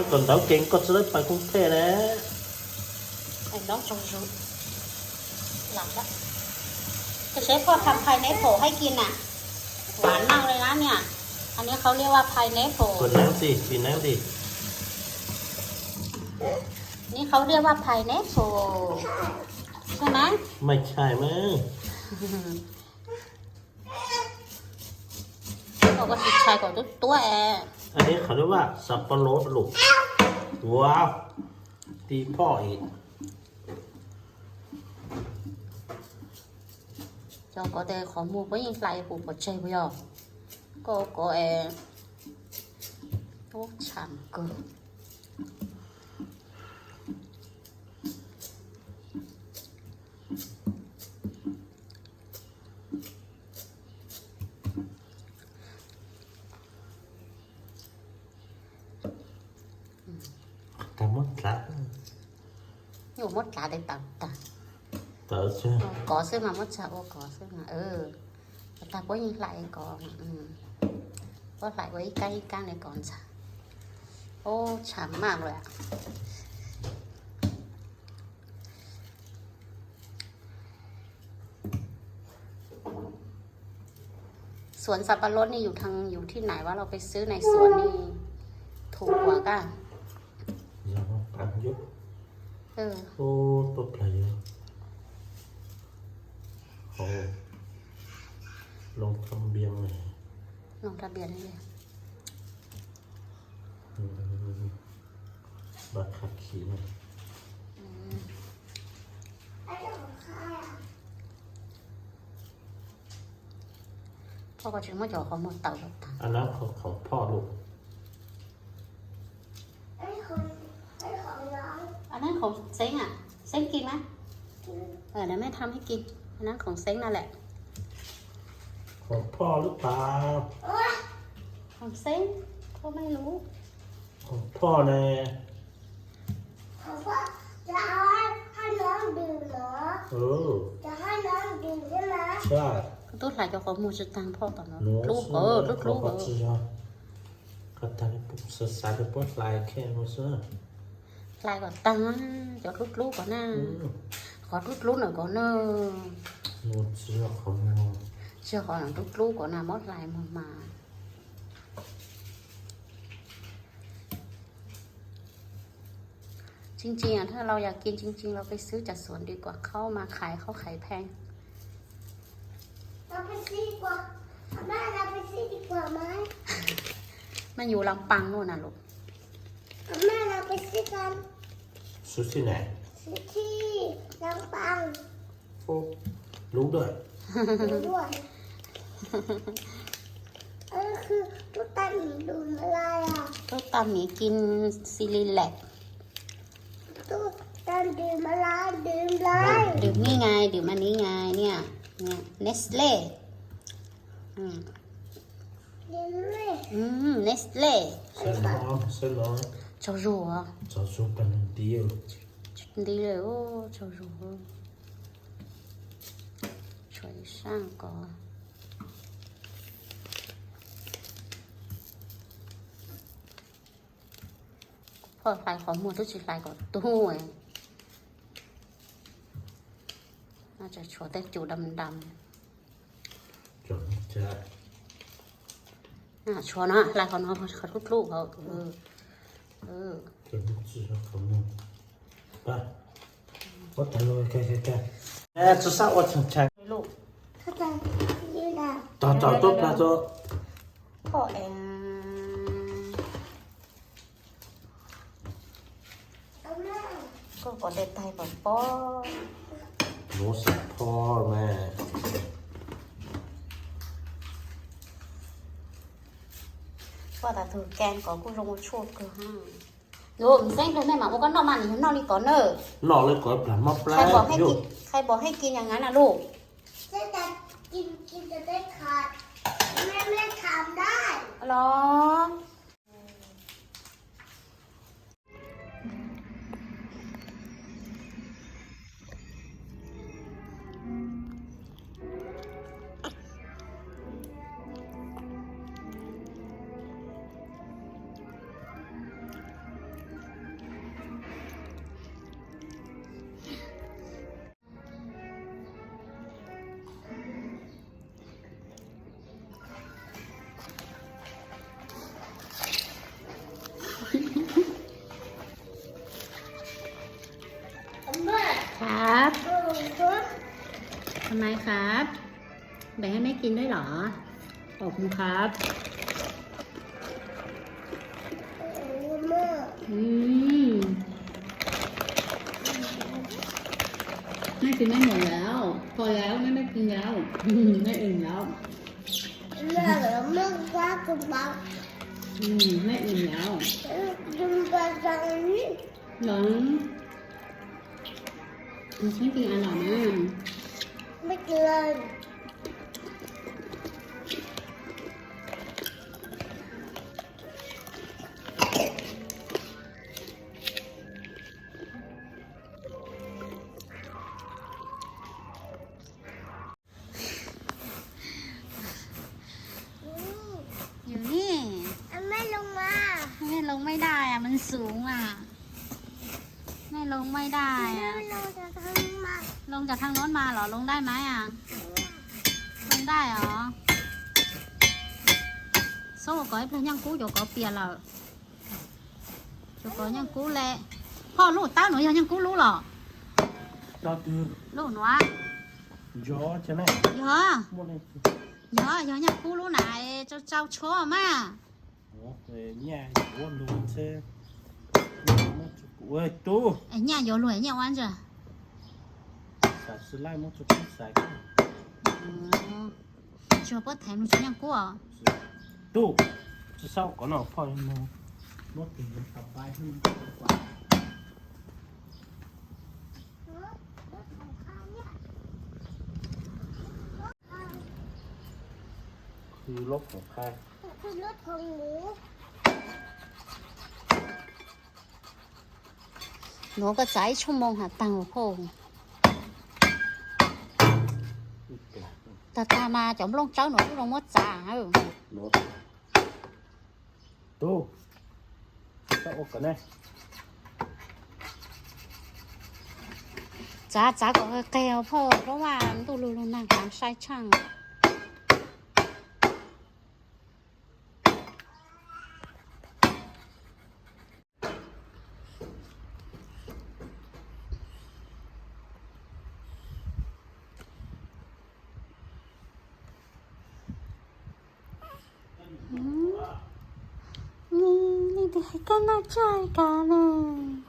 ถ้าก่อนเต๋าเก่งก็จะได้ไปกรุงเทพนะไอ้น้องจงรู้หลับละจะใช้พอทำไพายในโผให้กินอะ หวานมากเลยนะเนี่ย อันนี้เขาเรียกว่าไพายในโผกดน้ำสิปิดน้ำสินี่เขาเรียกว่าไพายในโผใช่ไหมไม่ใช่มั้งบอกว่าติดชายของตัวแอร์ อันนี้เขาเรียกว่าสับปะรดลูกว้าวตีพ่ออีกเจ้าก็แต่ขอมูไปยิงไกลปูปดใจเปยอก็ก็เอโอ้ฉันก็ำหมดละ nhiều mất cả để tặng tặng เต๋อใช่ có xưa mà mất chả ô có xưa mà ừ ta có những lại có ừ. có lại với cây can này còn chả ô chảm mạc rồi ạ สวนสับปะรดนี่อยู่ทางอยู่ที่ไหนว่าเราไปซื้อในสวนนี่ถูกกว่ากันอย่ามาปังเยอะเออโอ้ตัวปลาเยอะโอ้ลงทำเบียงเลยลงทะเบียนให้เลยอืมบัตรขับขี่เลยพ่อก็ถึงมาจอเขาหมดเต่าแล้วตังอันนั้นของของพ่อลูก อันนั้นของเซ้งอะ เซ้งกินไหมเออเดี๋ยวแม่ทำให้กินอันนั้นของเซ้งนั่นแหละ ของพ่อหรือเปล่าของเซ้งก็ไม่รู้ ของพ่อแน่ผมว่าจะให้ให้น้องดื่มเหรอเออจะให้น้องดื่มใช่ไหมใช่ tốt lại cho có mua cho tăng พ่อต่อเนาะหนูลูกเออลูกลูกเขาเอก็อจะยอมก็ตอนนี้ปุ๊บสดใสไปปุ๊บลายแค่มาซะ lại còn tăng cho lúc lúc có na อืม có lúc lúc nữa có nơ หนู เชื่อของเรา chưa có là lúc lúc có na mót lại mà mà จริงๆอะถ้าเราอยากกินจริง ๆ เราไปซื้อจากสวนดีกว่าเข้ามาขายเขาขายแพงเราไปซื้อดีกว่าแม่เราไปซื้อดีกว่าไหมมันอยู่ลำปังนู่นน่ะลูกแม่เราไปซื้อกันซื้อที่ไหน ที่ลำปางโอ้รู้ด้วยดูด้วยเออคือตุ๊กตาหมีดูอะไรอะก็ตามหมีกินซิลิแลกตุ๊กตาดื่มอะไรดื่มอะไรดื่มนี่ไงดื่มอันนี้ไงเนี่ยเนี่ยเนสเล่อืมดื่มเลยอืมเนสเล่เส้นน้องเส้นน้องเจ้ารัวจะสู้เป็นเดียว ดีเลยโอ้เจ้ารัวช่วยสร้างก่อนพอใส่ของหมดทุกสิ่งใส่ก่อน ตู้เองน่าจะชัวแต่จูดำดำจนจะๆน่าชัวนะลายของน้องเลูกเขาเออเออจนเชื่อของเราไปว่าแต่แค่แค่แค่เอ๊ะจะสร้างว่าชังชังลูกเข้าใจยืดอะต่อต่อตุ๊บนะตัวพ่อเองเอาแม่ก็กดเด็ดไทยก่อนป้อหนูสับพ่อแม่ว่าแต่ถือแกงก่อนกูลงมาช่วยกูห้า โยมเส้นเลยแม่หมาบอกก็นอกมันนี่นอกนี่ก่อนเนอะนอกเลยก่อนปลามาปลาใครบอกให้อยู่กินใครบอกให้กินอย่างนั้นนะลูกเส้นแต่กินกินจะได้ขาดแม่แม่ทำได้หรอ ไมครับ แบ่งให้แม่กินด้วยเหรอ ขอบคุณครับอืมแม่กินไม่หมดแล้ว พอแล้วแม่ไม่กินแล้วอืมแม่อิ่มแล้วแม่เหรอแม่รักกับบ้าอืมแม่อิ่มแล้วดึงกระจังนี้หรออืมฉันกินอร่อยมาก ไม่กินเลยอยู่นี่แม่ลงมาแม่ลงไม่ได้อะ มันสูงอะแม่ลงไม่ได้แม่อะลงจะทำมาลง จากทางโน้นมาเหรอลงได้ไหมอะลงได้เหรอ số có cái nhân cũ chỗ có tiền là chỗ có nhân cũ lệ họ lũ tao nói nhân cũ lũ lọ จอดือ lũ nó ยอจะไหน nhớ หมดเลย nhớ nhớ nhân cũ lũ này cho cháu chúa mà โอ้ยเนี่ยหัวลูกเซ่เว้ยตู้ ấy nhà vô lùi nhà ăn chưa สาสุไลมุจุกุใส่ chưa có thèm luôn nhân cũ à ตู้จะเศร้าก่อนเนาะพ่อยั งมองรถถึงมันขับไปให้มันดีกว่าคือรถของใครคือรถของหมู nó có trái trong mông hả tăng khô อี ta ta mà chống lông cháu nó cũng không mất giả hả รถตู้เศร้าก่อนนะ giá giá có cái kèo phô đó là tôi luôn luôn đang làm sai chăng นี่นี่เด็กก็